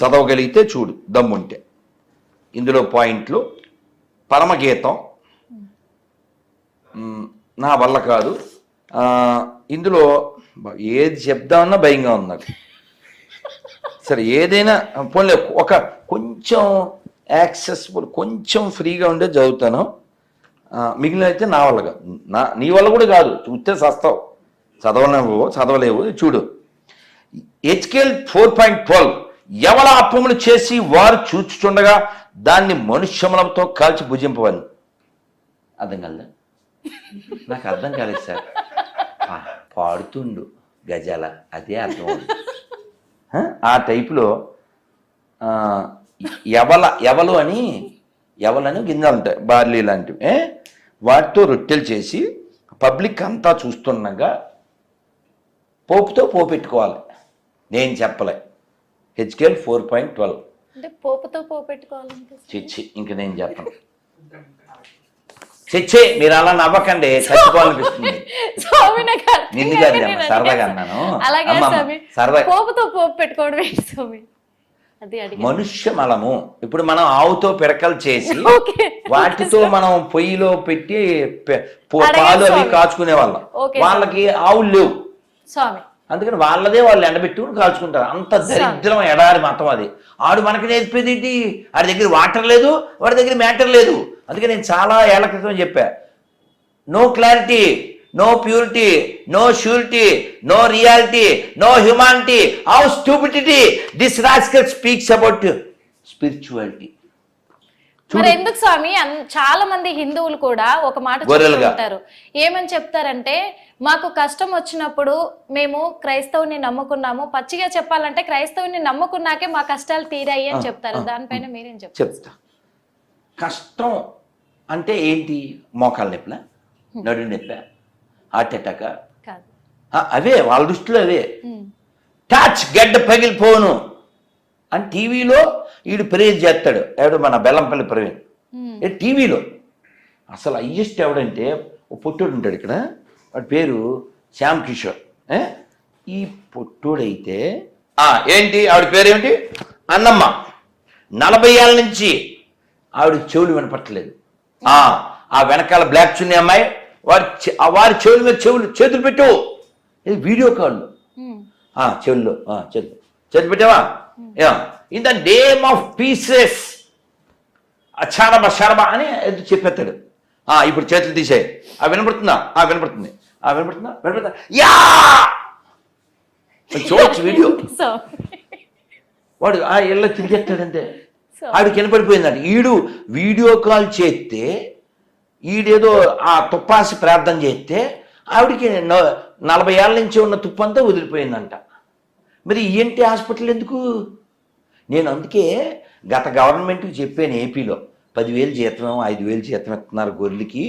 చదవగలిగితే చూడు దమ్ముంటే. ఇందులో పాయింట్లు పరమగీతం నా వల్ల కాదు. ఇందులో ఏది చెప్దామన్నా భయంగా ఉంది నాకు. సరే ఏదైనా పోన్లే ఒక కొంచెం యాక్సెసిబుల్ కొంచెం ఫ్రీగా ఉండే చదువుతాను. మిగిలిన అయితే నా వల్ల కాదు. నా నీ వల్ల కూడా కాదు. చూస్తే సస్తావు. చదవలేవు చదవలేవు చూడు. HKL four point twelve. ఎవల అప్పములు చేసి వారు చూచుచుండగా దాన్ని మనుష్యములతో కాల్చి భుజింపవని. అర్థం కాలే నాకు అర్థం కాలేదు సార్. పాడుతుండు గజాల. అదే అర్థం ఆ టైపులో ఎవల ఎవలు అని ఎవలని గింజలు ఉంటాయి బార్లీ లాంటివి. వాటితో రొట్టెలు చేసి పబ్లిక్ అంతా చూస్తుండగా పోపుతో పోపెట్టుకోవాలి. నేను చెప్పలే. హెచ్కేఎల్ ఫోర్ పాయింట్ ట్వెల్వ్ అంటే పోపుతో పోపెట్టుకోవాలంటే చిచ్చి ఇంక నేను చెప్పను. చిచ్చి మీరు అలా నవ్వకండి చచ్చిపోవాలనిపిస్తుంది. స్వామి నాకు అర్థం నిన్ను కాక కాదు నేను అమ్మ, సరదాగా. అన్నాను. అలాగే స్వామి సరదా- పోపుతో పోపు పెట్టుకోవడం ఏంటి స్వామి. అది అడిగాను. మనుష్య మలము. ఇప్పుడు మనం ఆవుతో పిడకలు చేసి ఓకే. వాటితో మనం పొయ్యిలో పెట్టి పె- పో- అడగాలి పాలు అవి స్వామి. కాచుకునే వాళ్ళం. ఓకే. వాళ్ళకి ఆవులు లేవు. స్వామి అందుకని వాళ్ళదే వాళ్ళు ఎండబెట్టుకుని కాల్చుకుంటారు. అంత దరిద్రం ఎడారి మతం అది. ఆడు మనకి నేర్పేది ఏంటి? వాడి దగ్గర వాటర్ లేదు వాడి దగ్గర మ్యాటర్ లేదు. అందుకే నేను చాలా ఏళ్ళ క్రితం చెప్పా. No clarity no purity no surety no reality no humanity. How stupidity this rascal speaks about spirituality మరి ఎందుకు స్వామి? చాలా మంది హిందువులు కూడా ఒక మాట. చెప్తుంటారు ఏమని చెప్తారంటే మాకు కష్టం వచ్చినప్పుడు మేము క్రైస్తవుని నమ్ముకున్నాము. పచ్చిగా చెప్పాలంటే క్రైస్తవుని నమ్ముకున్నాకే మా కష్టాలు తీరాయి అని చెప్తారు. దానిపైన మీరేం చెప్తా. కష్టం అంటే ఏంటి? మోకాలు నొప్పుల? నడు నొప్ప? Heart attack? కాదు. అవే వాళ్ళ దృష్టిలో అవే. టచ్ గడ్డ పగిలిపోను. అని టీవీలో వీడు ప్రేజ్ చేస్తాడు. ఎవడు మన బెల్లంపల్లి ప్రవీణ్. టీవీలో. అసలు హయ్యెస్ట్ ఎవడంటే ఓ పొట్టోడు ఉంటాడు ఇక్కడ. వాడి పేరు శ్యామ్ కిషోర్? ఈ పొట్టోడైతే ఏంటి? ఆవిడ పేరు ఏమిటి అన్నమ్మ. నలభై ఏళ్ళ నుంచి ఆవిడ చెవులు వినపట్టలేదు. ఆ వెనకాల బ్లాక్ చున్నీ అమ్మాయి. వారి వారి చెవుల మీద చెవులు చేతులు పెట్టు. ఇది వీడియో కాల్ చెవుల్లో చేతులు. చేతులు పెట్టావా? In the name of pieces అచ్చారబ శరబ అని చెప్పేస్తాడు? ఆ ఇప్పుడు చేతులు తీసేయి ఆ వినపడుతుందా? ఆ వినపడుతుంది. ఆ వినపడుతుందా? వినపడుతుందా? యా! చూడొచ్చు వీడియో వాడు ఆ ఇళ్ళ తిరిగేస్తాడంతే సో ఆడికి వినపడిపోయిందంట ఈడు వీడియో కాల్ చేస్తే ఈడేదో ఆ తుప్పాసి ప్రార్థన చేస్తే ఆవిడికి నలభై ఏళ్ళ నుంచి ఉన్న తుప్పంతా వదిలిపోయిందంట. మరి ఈఎన్టీ హాస్పిటల్ ఎందుకు? నేను అందుకే గత గవర్నమెంట్కి చెప్పాను ఏపీలో పదివేలు జీతం ఐదు వేలు జీతం ఇస్తున్నారు గొర్రెలకి.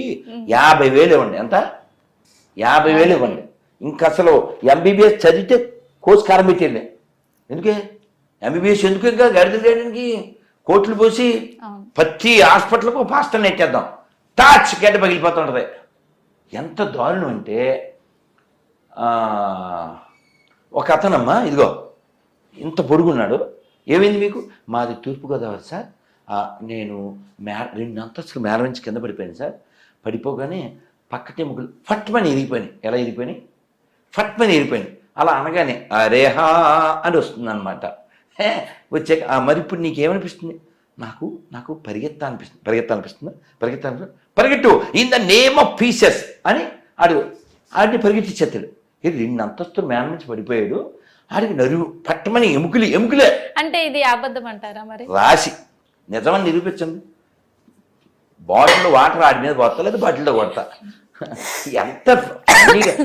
యాభై వేలు ఇవ్వండి. ఎంత? యాభై. వేలు ఇవ్వండి. ఇంకా అసలు ఎంబీబీఎస్ చదివితే కోర్స్ కారబెట్టేళ్ళే ఎందుకే? ఎంబీబీఎస్ ఎందుకు ఇంకా గడిద చేయడానికి కోట్లు పోసి ప్రతి హాస్పిటల్కు పాస్టర్ నెట్టేద్దాం. టాచ్ గడ్డ పగిలిపోతుంటది. ఎంత దారుణం అంటే ఒక అతనమ్మా ఇదిగో ఇంత పొడుగున్నాడు. ఏమైంది మీకు? మాది తూర్పుగోదావరి సార్. నేను మే రెండు అంతస్తులు మేర నుంచి కింద పడిపోయాను సార్. పడిపోగానే పక్కటే ముగ్గులు ఫట్మని ఇరిగిపోయినాయి ఎలా ఇరిగిపోయినాయి ఫట్మని ఇరిగిపోయినాయి అలా అనగానే అరేహా అని వస్తుంది అనమాట వచ్చాక మరి ఇప్పుడు నీకేమనిపిస్తుంది? నాకు నాకు పరిగెత్తా అనిపిస్తుంది. పరిగెత్తా అనిపిస్తుంది? పరిగెత్తా అనిపిస్తుంది? పరిగెట్టు! In the name of pieces అని అడుగు ఆడిని పరిగెట్టించేస్తాడు ఇది రెండు అంతస్తులు మేన నుంచి పడిపోయాడు. ఆడికి నరువు పట్టమని ఎముకలు ఎముకలే. అంటే ఇది అబద్ధం అంటారా మరి? రాసి. నిజమని నిరూపించండి. బాటిల్ వాటర్ ఆడి మీద పోతా లేదా బాటిల్లో కొడతా. ఎంత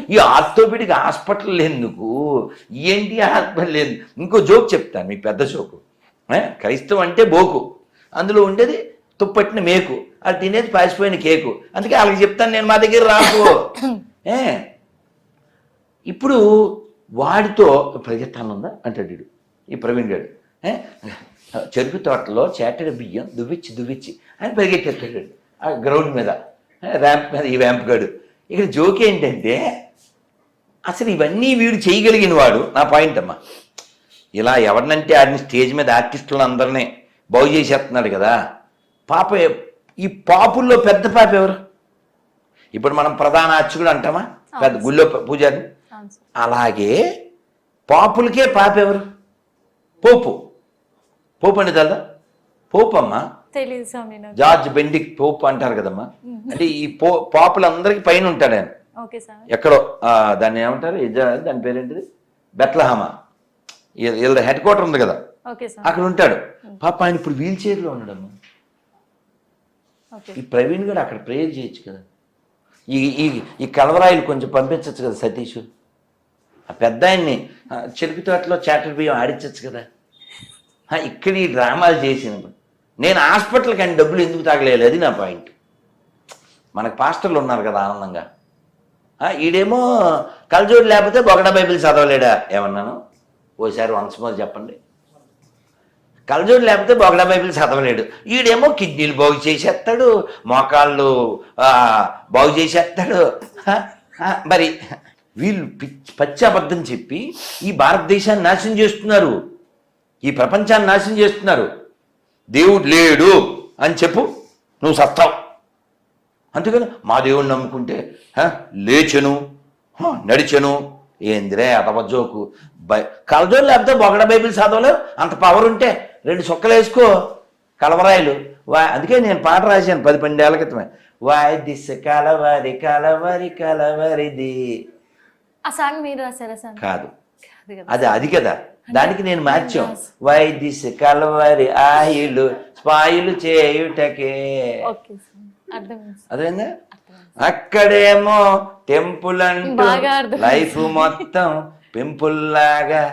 ఈ ఆర్థోపెడిక్ హాస్పిటల్ ఎందుకు? ఏంటి హాస్పిటల్ లేదు ఇంకో జోక్ చెప్తాను మీకు పెద్ద జోకు? క్రైస్తవం అంటే బోకు. అందులో ఉండేది తుప్పట్టిన మేకు. అది తినేది పాసిపోయిన కేకు. అందుకే వాళ్ళకి చెప్తాను నేను మా దగ్గర రాకు. ఏ ఇప్పుడు వాడితో పరిగెత్తాను ఉందా అంటాడు వీడు. ఈ ప్రవీణ్ గారు? చెరుకు తోటలో చేటడి బియ్యం దువ్విచ్చి దువ్విచ్చి అని పరిగెట్టేస్తాడు ఆ గ్రౌండ్ మీద. ర్యాంప్ మీద ఈ ర్యాంప్ గాడు. ఇక్కడ జోక్ ఏంటంటే అసలు ఇవన్నీ వీడు చేయగలిగిన వాడు. నా పాయింట్ అమ్మా. ఇలా ఎవరినంటే ఆడిని స్టేజ్ మీద ఆర్టిస్టులను అందరినీ బాగు చేసేస్తున్నాడు కదా. పాప ఈ పాపుల్లో పెద్ద పాప ఎవరు? ఇప్పుడు మనం ప్రధాన అర్చకుడు అంటామా? పెద్ద గుళ్ళో ప- పూజారి. అవును సార్ అలాగే పాపులకే పాప ఎవరు పోపు. పోపు అంటే తెలదా? పోపు అమ్మా జార్జ్ బెండిక్ పోపు అంటారు కదమ్మా. అంటే ఈ పో పాపులందరికీ పైన ఉంటాడు ఆయన. ఎక్కడో దాన్ని ఏమంటారు? దాని పేరేంటిది? బెత్లహమా. వీళ్ళ హెడ్ క్వార్టర్ ఉంది కదా. అక్కడ ఉంటాడు. పాప ఆయన ఇప్పుడు వీల్ చైర్లో ఉన్నాడమ్మా. ఈ ప్రవీణ్ గారు అక్కడ ప్రేయర్ చేయొచ్చు కదా. ఈ ఈ ఈ కలవరాయిలు కొంచెం పంపించవచ్చు కదా సతీష్. ఆ పెద్ద ఆయన్ని చెరుకు తోటలో చాటర్ బియ్యం ఆడించవచ్చు కదా. ఇక్కడ ఈ డ్రామాలు చేసినప్పుడు నేను హాస్పిటల్కి ఆయన డబ్బులు ఎందుకు తాగలేదు? అది నా పాయింట్. మనకు పాస్టర్లు ఉన్నారు కదా ఆనందంగా. ఈడేమో కలజోడు లేకపోతే బొగడ బైబిల్ చదవలేడా? ఏమన్నాను? ఓసారి వన్స్ మోర్ చెప్పండి. కలజోడు లేకపోతే బొగడ బైబిల్ చదవలేడు. ఈడేమో కిడ్నీలు బాగు చేసేస్తాడు మోకాళ్ళు బాగు చేసేస్తాడు. మరి వీళ్ళు పిచ్చి పచ్చి అబద్ధం చెప్పి ఈ భారతదేశాన్ని నాశనం చేస్తున్నారు. ఈ ప్రపంచాన్ని నాశనం చేస్తున్నారు. దేవుడు లేడు అని చెప్పు నువ్వు సత్తావు. అందుకని మా దేవుడిని నమ్ముకుంటే లేచెను నడిచెను. ఏందిరే అతవజోకు బై కలజోలు లేకపోతే బొగడ బైబిల్ చదవలేవు అంత పవర్ ఉంటే రెండు సుక్కలు వేసుకో కలవరాయలు. వా అందుకే నేను పాట రాశాను పది పన్నెండేళ్ళ క్రితమే. వాయ్ దిశ కలవరి కలవరి కలవరిది. ఆ సాంగ్ మీరు రాశారా కాదు. అది అది కదా. దానికి నేను మార్చాం. వై కలవరి ఆయిలు స్పాయిలు చేయుటకే. అర్థమైంది అదేందా అక్కడేమో టెంపుల్ అంటూ. లైఫ్ మొత్తం పింపుల్ లాగా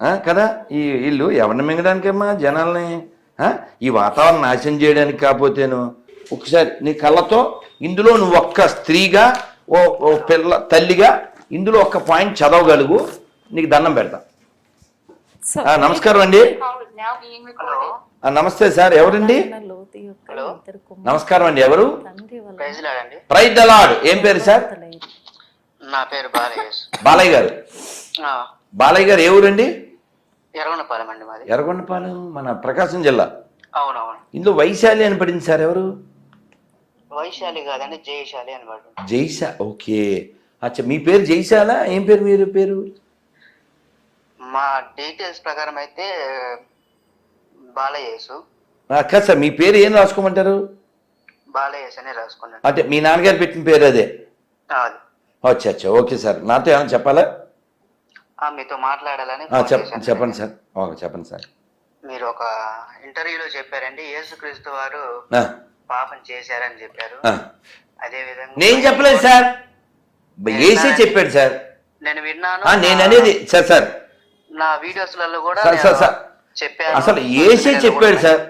ఆ, కదా? ఈ ఇల్లు ఎవరిని మింగడానికమ్మా జనాల్ని? ఆ, ఈ వాతావరణం నాశనం చేయడానికి కాకపోతేను. ఒకసారి నీ కళ్ళతో ఇందులో నువ్వు ఒక్క స్త్రీగా ఓ పిల్ల తల్లిగా ఇందులో ఒక్క పాయింట్ చదవగలుగు నీకు దండం పెడతా. నమస్కారం అండి. నమస్తే సార్ ఎవరండి? నమస్కారం అండి ఎవరు? తండ్రి వల్ల ప్రైజ్ లాడండి ప్రైజ్ దలాడ్ ఏం పేరు సార్. నా పేరు బాలయ్య గారు. బాలయ్య గారు ఏ ఊరండి? ఎర్రగొండపాలెం అండి మాది. ఎర్రగొండపాలెం మన ప్రకాశం జిల్లా. అవునవును. ఇందులో వైశాలి అని పడింది సార్ ఎవరు? వైశాలి కాదండి జయశాలి అని పడు జైశా ఓకే. అచ్చా మీ పేరు జైశాల? ఏం పేరు మీరు పేరు? మా డీటెయిల్స్ ప్రకారం అయితే బాలయేసు. కాదు సార్ మీ పేరు ఏం రాసుకోమంటారు? బాలయేష్ అని రాసుకున్నాను అంటే మీ నాన్నగారు పెట్టిన పేరు అదే? అది. అచ్చా అచ్చా ఓకే సార్. నాతో ఏమైనా చెప్పాలా? ఆ, మీతో మాట్లాడాలని ఆ, ఫోన్ చెప్ చేశాను. చెప్పండి సార్. ఓకే చెప్పండి సార్. మీరు ఒక ఇంటర్వ్యూలో చెప్పారండి యేసుక్రీస్తు వారు ఆ, పాపం చేశారని చెప్పారు. ఆ. అదే విధంగా నేను చెప్పలేదు సార్. ఏసే చెప్పాడు సార్. నేను విన్నాను. నేను అనేది సార్ సార్. నా వీడియోస్లలో కూడా సార్. చెప్పాను. అసలు ఏసే చెప్పాడు సార్.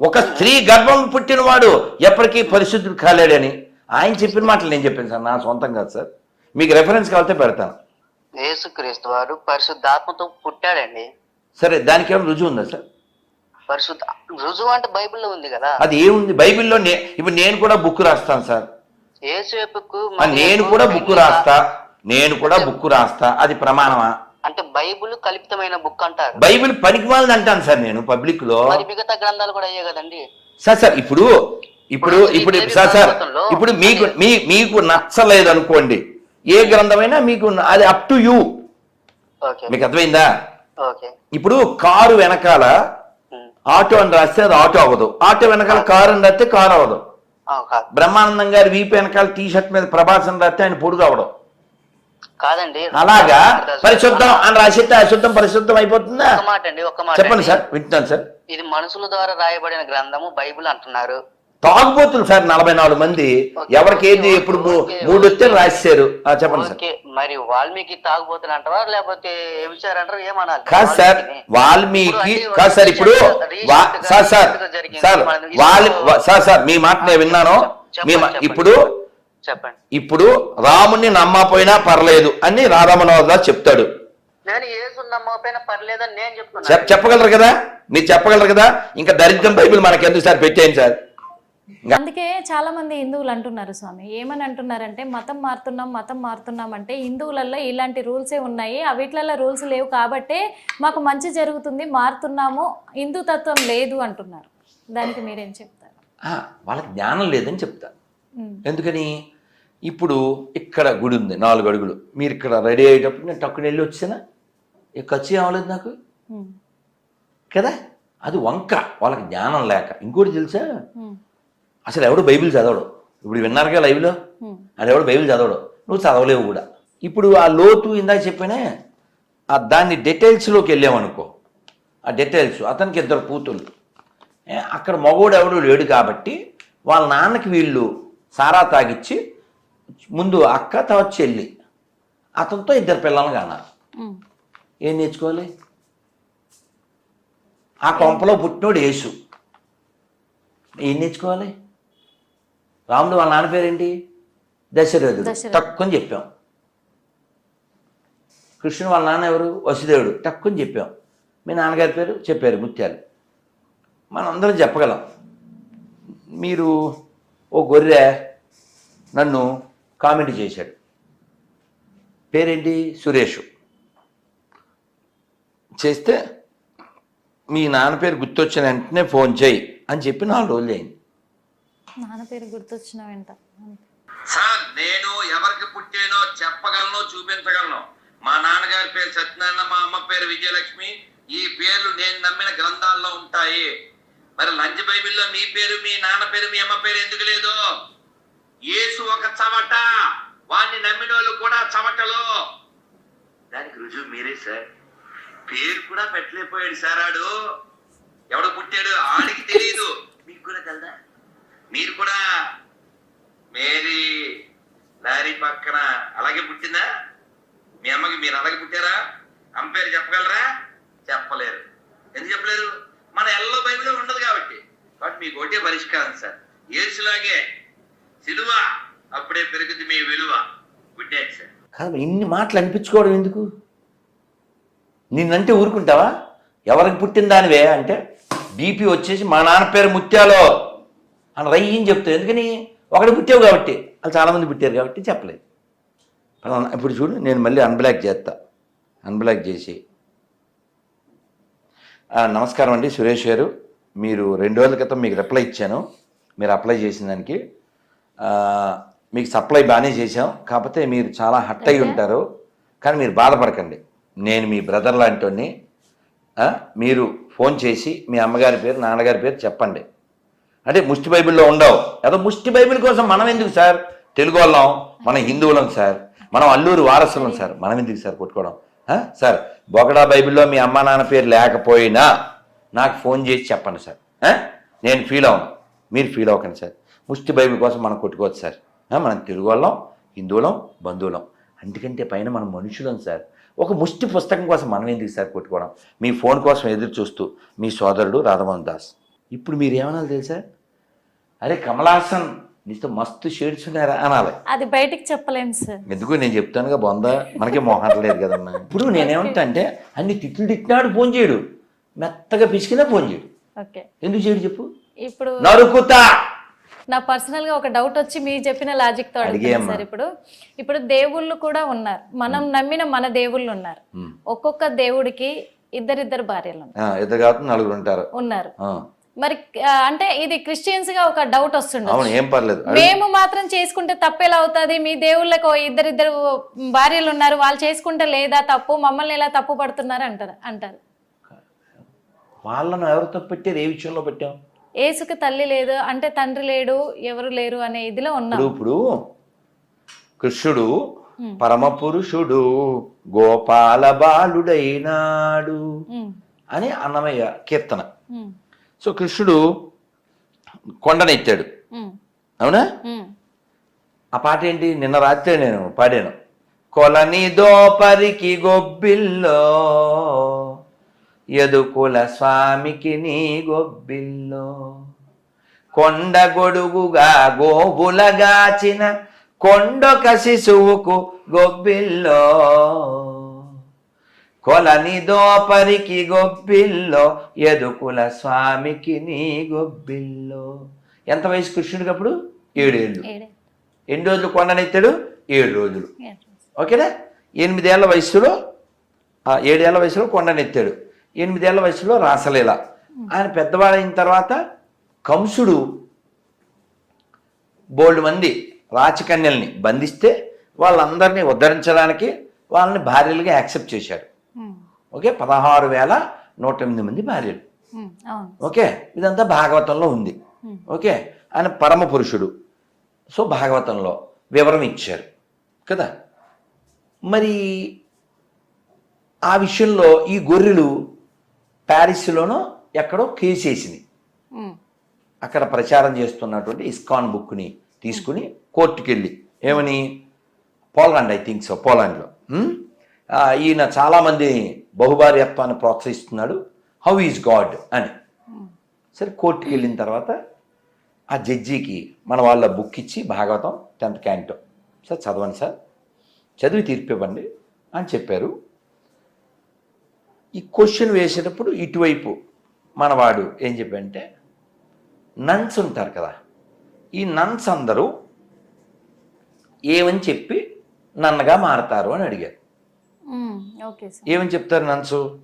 ఒక స్త్రీ గర్భం పుట్టినవాడు ఎప్పటికీ పరిశుద్ధుడు కాలేడని ఆయన చెప్పిన మాటలు నేను చెప్పాను సార్. నా సొంతం కాదు సార్. మీకు రెఫరెన్స్ కావాలంటే పెడతాను. యేసుక్రీస్తు వారు పరిశుద్ధాత్మతో పుట్టాడండి. సరే దానికి ఏమైనా రుజువు ఉందా సార్? పరిశుద్ధ రుజువు అంటే బైబిల్లో ఉంది కదా. అది ఏముంది? బైబిల్లో ఇప్పుడు నేను కూడా బుక్ రాస్తాను సార్. నేను కూడా బుక్ రాస్తా. నేను కూడా బుక్ రాస్తా. అది ప్రమాణమా? అంటే బైబిల్ కల్పితమైన బుక్ అంటారు. బైబిల్ పనికిమాలని అంటాను సార్ నేను పబ్లిక్లో మిగతా గ్రంథాలు కూడా అయ్యే కదండి. సార్ సార్ ఇప్పుడు ఇప్పుడు ఇప్పుడు సార్ సార్ ఇప్పుడు మీకు మీ మీకు నచ్చలేదు అనుకోండి. ఏ గ్రంథమైనా మీకు అది అప్ టు యూ ఓకే మీకు అర్థమైందా? ఇప్పుడు కారు వెనకాల ఉమ్. ఆటో అని రాస్తే అది ఆటో అవ్వదు. ఆటో వెనకాల కారు అని రాస్తే కారు అవ్వదు. బ్రహ్మానందం గారి వీపు వెనకాల టీ షర్ట్ మీద ప్రభాస్ రాస్తే ఆయన పొడుగు అవ్వడం. కాదండి. అలాగా? పరిశుద్ధం అని రాసిస్తే అశుద్ధం పరిశుద్ధం అయిపోతుందా? ఒక మాట అండి ఒక మాట చెప్పండి. సార్ వింటున్నాను సార్. ఇది మనుషుల ద్వారా రాయబడిన గ్రంథము బైబిల్ అంటున్నారు. తాగుబోతులు సార్ నలభై నాలుగు మంది. ఎవరికి ఏది ఎప్పుడు మూడు వస్తే రాశారు చెప్పండి సార్. మరి వాల్మీకి తాగుబోతులు అంటారా లేకపోతే ఏమనాలి? కాదు సార్ వాల్మీకి కాదు సార్ ఇప్పుడు సార్ సార్ సార్ వాల్ సార్ సార్ మీ మాట నేను విన్నాను. మీ ఇప్పుడు చెప్పండి. ఇప్పుడు రాముని నమ్మపోయినా పర్లేదు అని రాధామనోహర్ చెప్తాడు. నేను పర్లేదని నేను చెప్పగలరు కదా? మీరు చెప్పగలరు కదా? ఇంకా దరిద్రం బైబిల్ మనకి ఎందుకు సార్ పెట్టేయండి సార్? అందుకే చాలా మంది హిందువులు అంటున్నారు స్వామి. ఏమని అంటున్నారంటే మతం మారుతున్నాం మతం మారుతున్నాం అంటే హిందువులలో ఇలాంటి రూల్సే ఉన్నాయి. అవిట్లలో రూల్స్ లేవు కాబట్టే మాకు మంచి జరుగుతుంది మారుతున్నాము హిందూ తత్వం లేదు అంటున్నారు. దానికి మీరేం చెప్తారు? వాళ్ళకి జ్ఞానం లేదని చెప్తా. ఉమ్, ఎందుకని? ఇప్పుడు ఇక్కడ గుడి ఉంది నాలుగు అడుగులు. మీరు ఇక్కడ రెడీ అయ్యేటప్పుడు నేను టక్కుని వెళ్ళి వచ్చానా? ఖర్చు అవ్వలేదు నాకు? కదా? అది వంక. వాళ్ళకి జ్ఞానం లేక. ఇంకోటి తెలుసా? అసలు ఎవడు బైబిల్ చదవడు. ఇప్పుడు విన్నారుగా లైవ్లో? అది ఎవడు బైబిల్ చదవడు. నువ్వు చదవలేవు కూడా. ఇప్పుడు ఆ లోతు ఇందాక చెప్పానే ఆ దాన్ని డీటెయిల్స్లోకి వెళ్ళామనుకో. ఆ డీటెయిల్స్ అతనికి ఇద్దరు కూతుళ్ళు అక్కడ మగోడు ఎవడు లేడు కాబట్టి వాళ్ళ నాన్నకి వీళ్ళు సారా తాగిచ్చి ముందు అక్క తర్వాత చెల్లి. అతనితో ఇద్దరు పిల్లలు కానాలి ఉమ్, ఏం నేర్చుకోవాలి? ఆ కొంపలో పుట్టినోడు యేసు. ఏం నేర్చుకోవాలి? రాముడు వాళ్ళ నాన్న పేరేంటి? దశరథుడు. తక్కువని చెప్పాం. కృష్ణుడు వాళ్ళ నాన్న ఎవరు? వసుదేవుడు. తక్కువని చెప్పాం. మీ నాన్నగారి పేరు? చెప్పారు ముత్యాలు. మనం అందరం చెప్పగలం. మీరు ఓ గొర్రె నన్ను కామెంట్ చేశాడు. పేరేంటి? సురేష్. చేస్తే మీ నాన్న పేరు గుర్తొచ్చిన వెంటనే ఫోన్ చేయి అని చెప్పి నాలుగు రోజులు అయింది. నాన్న పేరు గుర్తొచ్చిన వెంట సార్ నేను ఎవరికి పుట్టానో చెప్పగలను చూపించగలను. మా నాన్నగారి పేరు సత్యనారాయణ మా అమ్మ పేరు విజయలక్ష్మి. ఈ పేర్లు నేను నమ్మిన గ్రంథాల్లో ఉంటాయి. మరి లంచ్ బైబిల్లో మీ పేరు మీ నాన్న పేరు మీ అమ్మ పేరు ఎందుకు లేదు? యేసు ఒక చవట వాణ్ణి నమ్మిన వాళ్ళు కూడా చవటలు దానికి రుజువు మీరే సార్. పేరు కూడా పెట్టలేకపోయాడు సార్ ఆడు. ఎవడు పుట్టాడు? ఆడికి తెలియదు మీకు కూడా తెలదా? మీరు కూడా మేరీ లారీ పక్కన అలాగే పుట్టిందా? మీ అమ్మకి మీరు అలాగే పుట్టారా? అమ్మ పేరు చెప్పగలరా? చెప్పలేరు. ఎందుకు చెప్పలేరు? మన ఎల్లో బైబిల్ ఉండదు కాబట్టి. కాబట్టి మీకు ఒకటే పరిష్కారం సార్. ఏసులాగే సిలువ అప్పుడే పెరుగుతుంది మీ విలువ. గుడ్ నైట్ సార్ కాదు ఇన్ని మాటలు అనిపించుకోవడం ఎందుకు? నిన్నంటే ఊరుకుంటావా? ఎవరికి పుట్టిన దానివే అంటే బీపీ వచ్చేసి మా నాన్న పేరు ముత్యాలో. అని రయ్యని చెప్తావు. ఎందుకని? ఒకటి పుట్టావు కాబట్టి. వాళ్ళు చాలామంది పుట్టారు కాబట్టి చెప్పలేదు. ఇప్పుడు చూడు నేను మళ్ళీ అన్బ్లాక్ చేస్తా. అన్బ్లాక్ చేసి. నమస్కారం అండి సురేష్ గారు. మీరు రెండు రోజుల క్రితం మీకు రిప్లై ఇచ్చాను. మీరు అప్లై చేసిన దానికి. మీకు సప్లై బాగానే చేశాం. కాకపోతే మీరు చాలా హట్ అయి ఉంటారు. కానీ మీరు బాధపడకండి. నేను మీ బ్రదర్ లాంటి మీరు ఫోన్ చేసి మీ అమ్మగారి పేరు నాన్నగారి పేరు చెప్పండి. అంటే ముష్టి బైబిల్లో ఉండవు. ఏదో ముష్టి బైబిల్ కోసం మనం ఎందుకు సార్? తెలుగు వాళ్ళం మనం హిందువులం సార్. మనం అల్లూరు వారసులం సార్. మనం ఎందుకు సార్ కొట్టుకోవడం? సార్ బొగడా బైబిల్లో మీ అమ్మా నాన్న పేరు లేకపోయినా నాకు ఫోన్ చేసి చెప్పండి సార్. నేను ఫీల్ అవ్వను. మీరు ఫీల్ అవ్వకండి సార్. ముష్టి బైబిల్ కోసం మనం కొట్టుకోవచ్చు సార్. మనం తెలుగు వాళ్ళం హిందువులం బంధువులం. అందుకంటే పైన మనం మనుషులం సార్. ఒక ముష్టి పుస్తకం కోసం మనం ఎందుకు సార్ కొట్టుకోవడం? మీ ఫోన్ కోసం ఎదురు చూస్తూ మీ సోదరుడు రాధమోహన్ దాస్. ఇప్పుడు మీరు ఏమన్నా తెలుసా? అరే కమలాసన్ నీతో మస్తు షేడ్స్ ఉన్నారా అనాలి. అది బయటికి చెప్పలేం సార్. ఎందుకు? నేను చెప్తానుగా బొంద. మనకి మొహం లేదు కదమ్మా ఇప్పుడు నేనేమంటా అంటే అన్ని తిట్లు తిట్టినాడు ఫోన్ చేయడు. మెత్తగా పిసికినా ఫోన్ చేయడు. ఓకే. ఎందుకు చేయడు చెప్పు? ఇప్పుడు నరుకుతా! నా పర్సనల్గా ఒక డౌట్ వచ్చి మీరు చెప్పిన లాజిక్తో అడుగుతాను. సార్. ఇప్పుడు ఇప్పుడు దేవుళ్ళు కూడా ఉన్నారు. మనం నమ్మిన మన దేవుళ్ళు ఉన్నారు. ఒక్కొక్క దేవుడికి ఇద్దరిద్దరు భార్యలు ఉన్నారు. ఇద్దరు కాబట్టి నలుగురు ఉంటారు. ఉన్నారు. మరి అంటే ఇది క్రిస్టియన్స్గా ఒక డౌట్ వస్తుండదు అవును ఏం పర్లేదు. మేము మాత్రం చేసుకుంటే తప్పెలా అవుతుంది? మీ దేవుళ్ళకు ఇద్దరిద్దరు భార్యలు ఉన్నారు వాళ్ళు చేసుకుంటే లేదా తప్పు? మమ్మల్ని ఎలా తప్పు పడుతున్నారు అంటారు అంటారు. వాళ్ళను ఎవరు తప్పు పెట్టారు? ఏ విషయంలో పెట్టాం? ఏసుకి తల్లి లేదు అంటే తండ్రి లేడు ఎవరు లేరు అనే ఇదిలో ఉన్నాం. ఇప్పుడు కృష్ణుడు. పరమ పురుషుడు గోపాల బాలుడైనాడు అని అన్నమయ్య కీర్తన. సో కృష్ణుడు కొండనెత్తాడు అవునా. ఆ పాట ఏంటి? నిన్న రాత్రే నేను పాడాను. కొలని దోపరికి గొబ్బిల్లో ఎదుకుల స్వామికి నీ గొబ్బిల్లో కొండ గొడుగుగా గోబులగాచిన కొండొక శిశువుకు గొబ్బిల్లో. కొలని దోపరికి గొబ్బిల్లో ఎదుకుల స్వామికి నీ గొబ్బిల్లో. ఎంత వయసు కృష్ణుడికి అప్పుడు? ఏడేళ్ళు. ఏడే ఎన్ని రోజులు కొండనెత్తాడు ఏడు రోజులు. ఓకేనా? ఎనిమిదేళ్ళ వయసులో ఏడేళ్ళ వయసులో కొండనెత్తాడు ఎనిమిదేళ్ళ వయసులో రాసలీల. ఆయన పెద్దవాడైన తర్వాత కంసుడు బోల్డ్ మంది రాచకన్యల్ని బంధిస్తే వాళ్ళందరినీ ఉద్ధరించడానికి వాళ్ళని భార్యలుగా యాక్సెప్ట్ చేశాడు. ఓకే పదహారు వేల నూట ఎనిమిది మంది భార్యలు. ఓకే ఇదంతా భాగవతంలో ఉంది. ఓకే ఆయన పరమ పురుషుడు. సో భాగవతంలో వివరం ఇచ్చారు. కదా? మరి ఆ విషయంలో ఈ గొర్రెలు ప్యారిస్లోనో ఎక్కడో కేసేసింది అక్కడ ప్రచారం చేస్తున్నటువంటి ఇస్కాన్ బుక్ని తీసుకుని కోర్టుకి వెళ్ళి ఏమని? పోలాండ్ ఐ థింక్ సో పోలాండ్లో. ఈయన చాలామందిని బహుభార్యత్వాన్ని ప్రోత్సహిస్తున్నాడు. హౌ ఈజ్ గాడ్ అని. ఉమ్, సరే కోర్టుకి వెళ్ళిన తర్వాత ఆ జడ్జికి మన వాళ్ళ బుక్ ఇచ్చి భాగవతం టెన్త్ క్యాంటో. సార్ చదవండి సార్. చదివి తీర్పు ఇవ్వండి అని చెప్పారు. ఈ క్వశ్చన్ వేసేటప్పుడు ఇటువైపు మనవాడు ఏం చెప్పంటే నన్స్ ఉంటారు కదా ఈ నన్స్ అందరూ ఏమని చెప్పి నన్నగా మారతారు అని అడిగారు. ఏమని చెప్తారు నన్సు?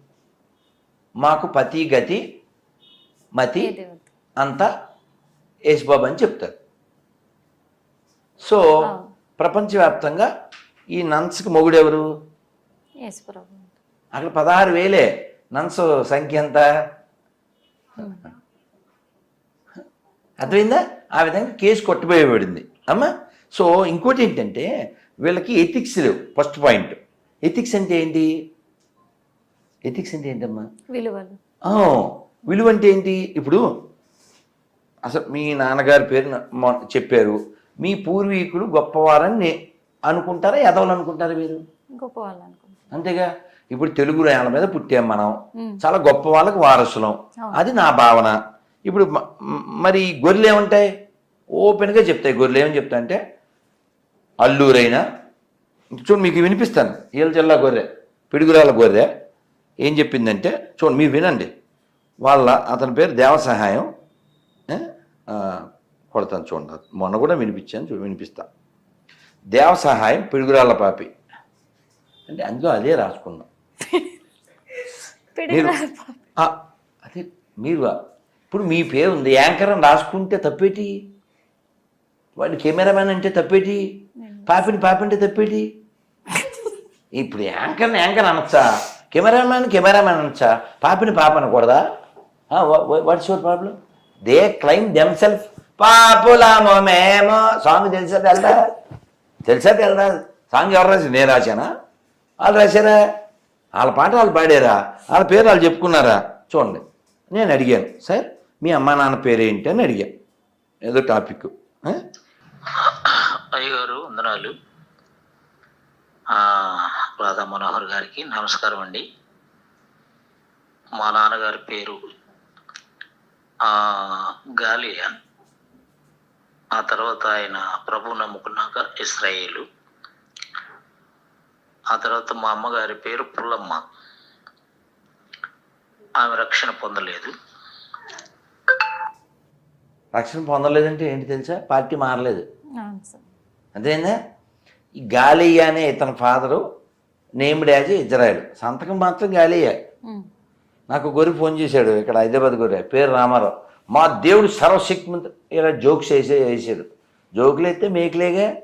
మాకు పతి గతి మతి అంతా యేసుబాబు అని చెప్తారు. సో. ప్రపంచవ్యాప్తంగా ఈ నన్స్కి మొగుడెవరు? అక్కడ పదహారు వేలే. నన్స్ సంఖ్య ఎంత? అర్థమైందా? ఆ విధంగా కేసు కొట్టిపోయబడింది అమ్మా. సో ఇంకోటి ఏంటంటే వీళ్ళకి ఎథిక్స్ లేవు ఫస్ట్ పాయింట్. ఎథిక్స్ అంటే ఏంటి? ఎథిక్స్ అంటే ఏంటమ్మా? విలువలు. విలువ అంటే ఏంటి? ఇప్పుడు అసలు మీ నాన్నగారి పేరు చెప్పారు. మీ పూర్వీకులు గొప్పవారని అనుకుంటారా? ఎదవలు అనుకుంటారా మీరు? అంతేగా? ఇప్పుడు తెలుగు నేల మీద పుట్టాం మనం. చాలా గొప్ప వాళ్ళకి వారసులం. అది నా భావన. ఇప్పుడు మరి గొర్రెలు ఏముంటాయి ఓపెన్గా చెప్తాయి. గొర్రెలు ఏమని చెప్తాయంటే అల్లూరైనా చూడు మీకు వినిపిస్తాను. ఏళ్ళ జిల్లా గొర్రె పిడుగురాల గొర్రె ఏం చెప్పిందంటే చూడండి మీరు వినండి. వాళ్ళ అతని పేరు దేవ సహాయం కొడతాను చూడండి. మొన్న కూడా వినిపించాను చూ వినిపిస్తా. దేవ సహాయం పిడుగురాళ్ళ పాపి. అంటే అందులో అదే రాసుకున్నాం. మీరు అదే మీరు ఇప్పుడు మీ పేరు ఉంది యాంకర్ అని రాసుకుంటే తప్పేటి? వాడి కెమెరామ్యాన్ అంటే తప్పేటి? పాపిని పాపి అంటే తప్పేటి? ఇప్పుడు యాంకర్ని యాంకర్ అనొచ్చా? కెమెరామ్యాన్ కెమెరామ్యాన్ అనొచ్చా? పాపిని పాప అనకూడదా? What's your problem they claim them self పాపులామో మేమో. సాంగ్ తెలిసా తెల్దా? తెలిసా తెల్దా? సాంగ్ ఎవరు రాసి నేను రాశానా? వాళ్ళు రాశారా? వాళ్ళ పాట వాళ్ళు పాడారా? వాళ్ళ పేరు వాళ్ళు చెప్పుకున్నారా? చూడండి. నేను అడిగాను. సార్ మీ అమ్మా నాన్న పేరు ఏంటి అని అడిగాను ఏదో టాపిక్. అయ్యగారు వందనాలు. రాధా మనోహర్ గారికి నమస్కారం అండి. మా నాన్నగారి పేరు ఆ, గాలియా. ఆ తర్వాత ఆయన ప్రభు నమ్ముకున్నాక ఇస్రాయేలు. ఆ తర్వాత మా అమ్మగారి పేరు పుల్లమ్మ. ఆమె రక్షణ పొందలేదు. రక్షణ పొందలేదంటే ఏంటి తెలుసా? పార్టీ మారలేదు. అవును సార్. అంతేందా ఈ గాలియా అనే ఇతని ఫాదరు నేమ్డ్ యాజ్ ఇజ్రాయెల్. సంతకం మాత్రం గాలియా నాకు గొర్రె ఫోన్ చేశాడు ఇక్కడ హైదరాబాద్ గొర్రె పేరు రామారావు. మా దేవుడు సర్వశక్తిమంత ఇలా జోక్స్ వేసే వేసాడు. జోకులు అయితే మేకులేగా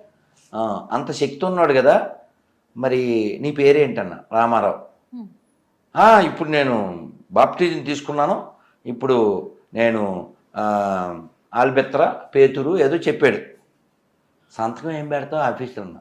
అంత శక్తి ఉన్నాడు కదా మరి నీ పేరేంటన్న? రామారావు. ఉమ్, "ఆ, ఇప్పుడు నేను బాప్టిజం తీసుకున్నాను. ఇప్పుడు నేను ఆల్బెత్ర పేతురు ఏదో చెప్పాడు. సంతకం ఏం పెడతావు? ఆఫీస్లో ఉన్నా.